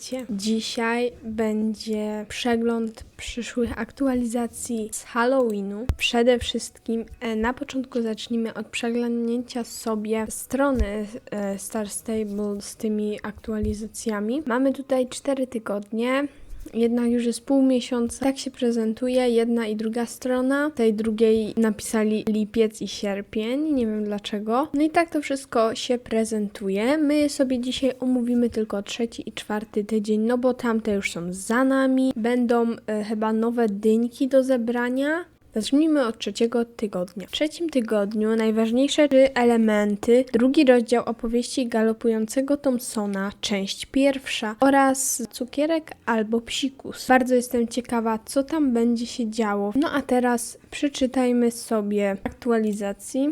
Witajcie! Dzisiaj będzie przegląd przyszłych aktualizacji z Halloweenu. Przede wszystkim e, na początku zacznijmy od przeglądnięcia sobie strony e, Star Stable z tymi aktualizacjami. Mamy tutaj 4 tygodnie. Jedna już jest pół miesiąca. Tak się prezentuje jedna i druga strona. Tej drugiej napisali lipiec i sierpień. Nie wiem dlaczego. No i tak to wszystko się prezentuje. My sobie dzisiaj omówimy tylko trzeci i czwarty tydzień, no bo tamte już są za nami. Będą e, chyba nowe dyńki do zebrania. Zacznijmy od trzeciego tygodnia. W trzecim tygodniu najważniejsze trzy elementy, drugi rozdział opowieści galopującego Thompsona, część pierwsza oraz cukierek albo psikus. Bardzo jestem ciekawa, co tam będzie się działo. No a teraz przeczytajmy sobie aktualizacji.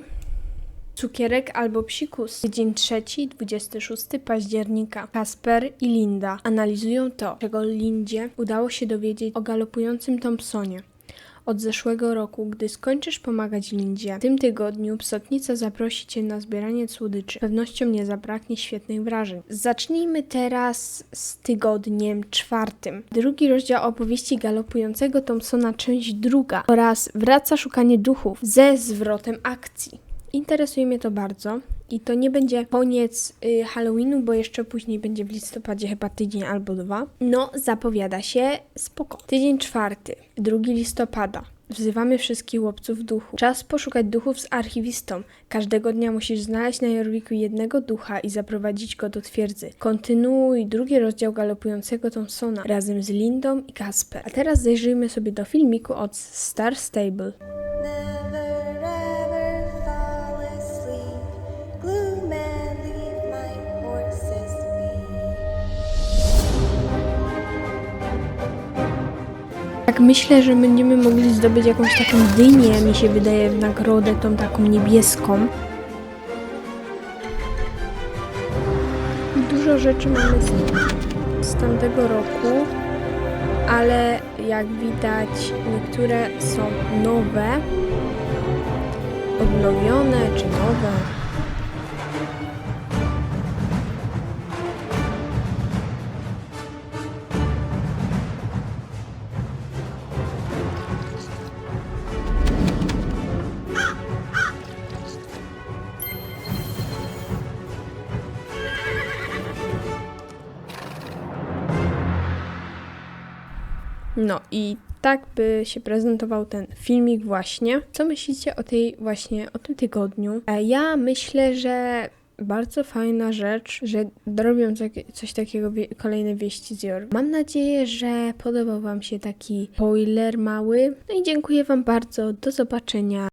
Cukierek albo psikus. Tydzień trzeci, 26 października. Kasper i Linda analizują to, czego Lindzie udało się dowiedzieć o galopującym Thompsonie od zeszłego roku, gdy skończysz pomagać Lindzie. W tym tygodniu psotnica zaprosi Cię na zbieranie słodyczy. Pewnością nie zabraknie świetnych wrażeń. Zacznijmy teraz z tygodniem czwartym. Drugi rozdział opowieści galopującego Thompsona, część druga oraz wraca szukanie duchów ze zwrotem akcji. Interesuje mnie to bardzo. I to nie będzie koniec y, Halloweenu, bo jeszcze później będzie w listopadzie chyba tydzień albo dwa. No, zapowiada się spoko. Tydzień czwarty, 2 listopada. Wzywamy wszystkich łowców duchu. Czas poszukać duchów z archiwistą. Każdego dnia musisz znaleźć na Jorwiku jednego ducha i zaprowadzić go do twierdzy. Kontynuuj drugi rozdział galopującego Thompsona razem z Lindą i Kasper. A teraz zajrzyjmy sobie do filmiku od Star Stable. Tak myślę, że będziemy mogli zdobyć jakąś taką dynię, mi się wydaje, w nagrodę, tą taką niebieską. Dużo rzeczy mamy z, z tamtego roku, ale jak widać niektóre są nowe, odnowione czy nowe. No i tak by się prezentował ten filmik właśnie. Co myślicie o tej właśnie, o tym tygodniu? E, Ja myślę, że bardzo fajna rzecz, że robią coś takiego kolejne wieści z Jork. Mam nadzieję, że podobał Wam się taki spoiler mały. No i dziękuję Wam bardzo. Do zobaczenia.